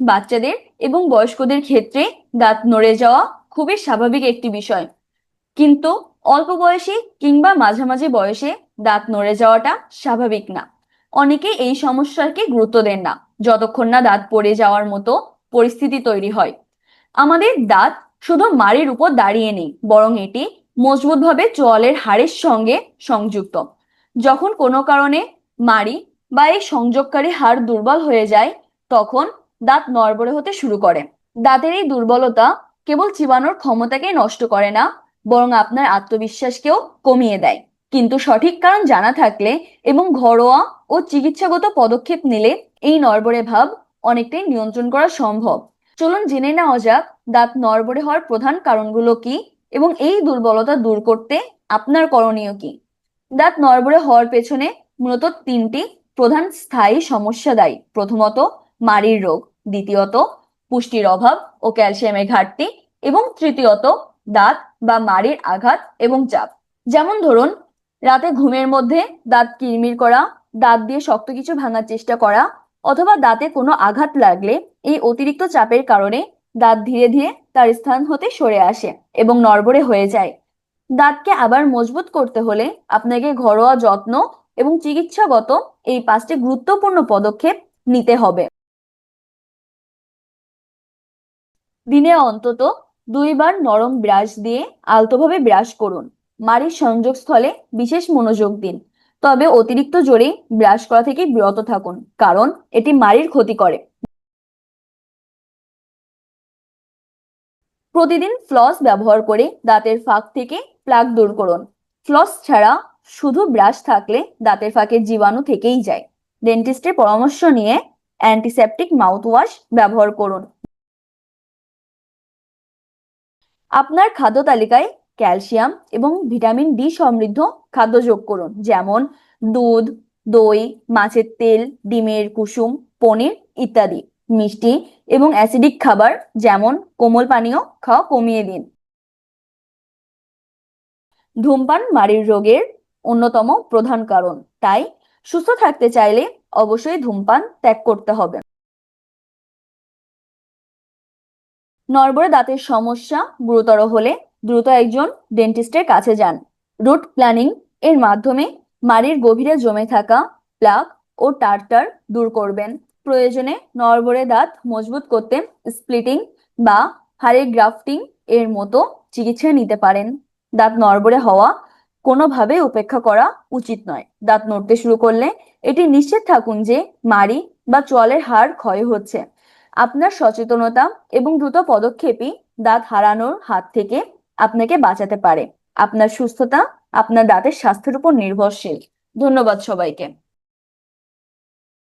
বাচ্চাদের এবং বয়স্কদের ক্ষেত্রে দাঁত নড়ে যাওয়া খুবই স্বাভাবিক একটি বিষয়। কিন্তু অল্প বয়সে কিংবা মাঝামাঝি বয়সে দাঁত নড়ে যাওয়াটা স্বাভাবিক না। অনেকে এই সমস্যাকে গুরুত্ব দেন না, যতক্ষণ না দাঁত পড়ে যাওয়ার মতো পরিস্থিতি তৈরি হয়। আমাদের দাঁত শুধু মাড়ির উপর দাঁড়িয়ে নেই, বরং এটি মজবুতভাবে চোয়ালের হাড়ের সঙ্গে সংযুক্ত। যখন কোনো কারণে মাড়ি বা এই সংযোগকারী হাড় দুর্বল হয়ে যায়, তখন দাঁত নড়বড়ে হতে শুরু করে। দাঁতের এই দুর্বলতা কেবল চিবানোর ক্ষমতাকে নষ্ট করে না, বরং আপনার আত্মবিশ্বাসকেও কমিয়ে দেয়। কিন্তু সঠিক কারণ জানা থাকলে এবং ঘরোয়া ও চিকিৎসাগত পদক্ষেপ নিলে এই নড়বড়ে ভাব অনেকটাই নিয়ন্ত্রণ করা সম্ভব। চলুন জেনে নেওয়া যাক, দাঁত নড়বড়ে হওয়ার প্রধান কারণগুলো কি এবং এই দুর্বলতা দূর করতে আপনার করণীয় কি? দাঁত নড়বড়ে হওয়ার পেছনে মূলত তিনটি প্রধান স্থায়ী সমস্যা দায়ী। প্রথমত মাড়ির রোগ, দ্বিতীয়ত পুষ্টির অভাব ও ক্যালসিয়ামের ঘাটতি এবং তৃতীয়ত দাঁত বা মাড়ির আঘাত এবং চাপ। যেমন ধরুন, রাতে ঘুমের মধ্যে দাঁত কিরমির করা, দাঁত দিয়ে শক্ত কিছু ভাঙার চেষ্টা করা অথবা দাঁতে কোনো আঘাত লাগলে এই অতিরিক্ত চাপের কারণে দাঁত ধীরে ধীরে তার স্থান হতে সরে আসে এবং নড়বড়ে হয়ে যায়। দাঁতকে আবার মজবুত করতে হলে আপনাকে ঘরোয়া যত্ন এবং চিকিৎসাগত এই পাঁচটি গুরুত্বপূর্ণ পদক্ষেপ নিতে হবে। দিনে অন্তত দুইবার নরম ব্রাশ দিয়ে আলতোভাবে ব্রাশ করুন। মাড়ির সংযোগস্থলে বিশেষ মনোযোগ দিন। তবে অতিরিক্ত জোরে ব্রাশ করা থেকে বিরত থাকুন, কারণ এটি মাড়ির ক্ষতি করে। প্রতিদিন ফ্লস ব্যবহার করে দাঁতের ফাঁক থেকে প্লাগ দূর করুন। ফ্লস ছাড়া শুধু ব্রাশ থাকলে দাঁতের ফাঁকের জীবাণু থেকেই যায়। ডেন্টিস্টের পরামর্শ নিয়ে অ্যান্টিসেপটিক মাউথওয়াশ ব্যবহার করুন। আপনার খাদ্য তালিকায় ক্যালসিয়াম এবং ভিটামিন ডি সমৃদ্ধ খাদ্য যোগ করুন, যেমন দুধ, দই, মাছের তেল, ডিমের কুসুম, পনির ইত্যাদি, মিষ্টি এবং অ্যাসিডিক খাবার, যেমন কোমল পানীয়, খাওয়া কমিয়ে দিন। ধূমপান মাড়ির রোগের অন্যতম প্রধান কারণ, তাই সুস্থ থাকতে চাইলে অবশ্যই ধূমপান ত্যাগ করতে হবে। নড়বড়ে দাঁতের সমস্যা গুরুতর হলে দ্রুত একজন ডেন্টিস্টের কাছে যান। রুট প্ল্যানিং এর মাধ্যমে মাড়ির গভীরে জমে থাকা প্লাক ও টার্টার দূর করবেন। প্রয়োজনে নরবরে দাঁত মজবুত করতে স্প্লিটিং বা হাড়ের গ্রাফটিং এর মতো চিকিৎসা নিতে পারেন। দাঁত নরবরে হওয়া কোনোভাবে উপেক্ষা করা উচিত নয়। দাঁত নড়তে শুরু করলে এটি নিশ্চিত থাকুন যে মাড়ি বা চোয়ালের হাড় ক্ষয় হচ্ছে। আপনার সচেতনতা এবং দ্রুত পদক্ষেপই দাঁত হারানোর হাত থেকে আপনাকে বাঁচাতে পারে। আপনার সুস্থতা আপনার দাঁতের স্বাস্থ্যের উপর নির্ভরশীল। ধন্যবাদ সবাইকে।